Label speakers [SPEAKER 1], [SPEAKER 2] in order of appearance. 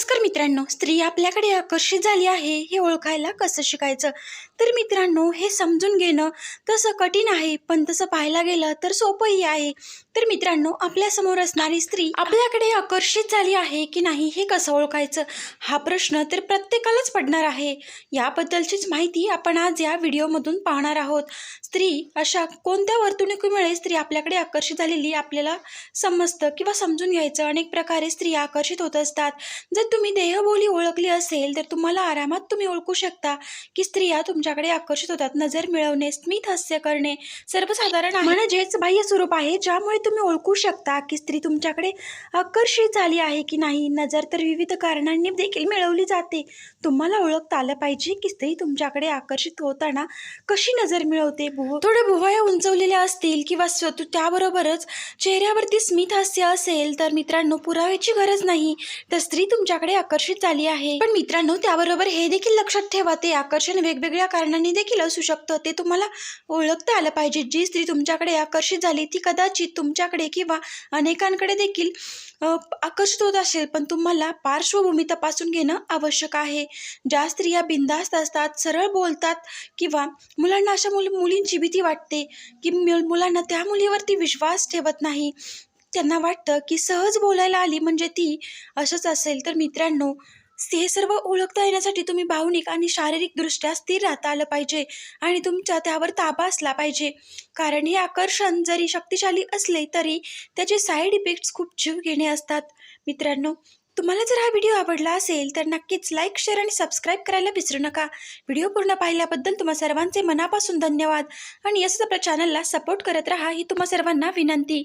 [SPEAKER 1] नमस्कार मित्रांनो स्त्री आपल्याकडे आकर्षित झाली आहे हे ओळखायला कसं शिकायचं? तर मित्रांनो हे समजून घेणं तसं कठीण आहे पण तसं पाहायला गेलं तर सोपंही आहे. तर मित्रांनो आपल्यासमोर असणारी स्त्री आपल्याकडे आकर्षित झाली आहे की नाही हे कसं ओळखायचं? हा प्रश्न तर प्रत्येकालाच पडणार आहे. याबद्दलचीच माहिती आपण आज या व्हिडिओमधून पाहणार आहोत. स्त्री अशा कोणत्या वर्तणुकीमुळे स्त्री आपल्याकडे आकर्षित झालेली आपल्याला समजतं किंवा समजून घ्यायचं? अनेक प्रकारे स्त्रिया आकर्षित होत असतात. जर तुम्ही देहबोली ओळखली असेल तर तुम्हाला आरामात तुम्ही ओळखू शकता की स्त्रिया तुमच्याकडे आकर्षित होतात. नजर मिळवणे स्मित हास्य करणे सर्वसाधारण म्हणजेच बाह्य स्वरूप आहे ज्यामुळे तुम्ही ओळखू शकता की स्त्री तुमच्याकडे आकर्षित झाली आहे की नाही? नजर तर विविध कारणांनी देखील मिळवली जाते. तुम्हाला ओळखता आलं पाहिजे की स्त्री तुमच्याकडे आकर्षित होताना कशी नजर मिळवते? भुव थोडे भुवया उंचवलेल्या असतील किंवा स्वतः त्याबरोबरच चेहऱ्यावरती स्मित हास्य असेल तर मित्रांनो पुराव्याची गरज नाही. तर स्त्री तुमच्याकडे आकर्षित झाली आहे. पण मित्रांनो त्याबरोबर हे देखील लक्षात ठेवा ते आकर्षण वेगवेगळ्या कारणांनी देखील असू शकतं. ते तुम्हाला ओळखता आलं पाहिजे. जी स्त्री तुमच्याकडे आकर्षित झाली ती कदाचित तुमच्याकडे किंवा अनेकांकडे देखील आकर्षित होत असेल पण तुम्हाला पार्श्वभूमी तपासून घेणं आवश्यक आहे. ज्या स्त्रिया बिंदास्त असतात सरळ बोलतात किंवा मुलांना अशा मुल मुलींची भीती वाटते की मु- मुलांना त्या मुलीवरती विश्वास ठेवत नाही. त्यांना वाटतं की सहज बोलायला आली म्हणजे ती असंच असेल. तर मित्रांनो हे सर्व ओळखता येण्यासाठी तुम्ही भावनिक आणि शारीरिकदृष्ट्या स्थिर राहता आलं पाहिजे आणि तुमचा त्यावर ताबा असला पाहिजे. कारण हे आकर्षण जरी शक्तिशाली असले तरी त्याचे साईड इफेक्ट्स खूप जीव घेणे असतात. मित्रांनो तुम्हाला जर हा व्हिडिओ आवडला असेल तर नक्कीच लाईक शेअर आणि सबस्क्राईब करायला विसरू नका. व्हिडिओ पूर्ण पाहिल्याबद्दल तुम्हा सर्वांचे मनापासून धन्यवाद. आणि असंच आपल्या चॅनलला सपोर्ट करत राहा ही तुम्हा सर्वांना विनंती.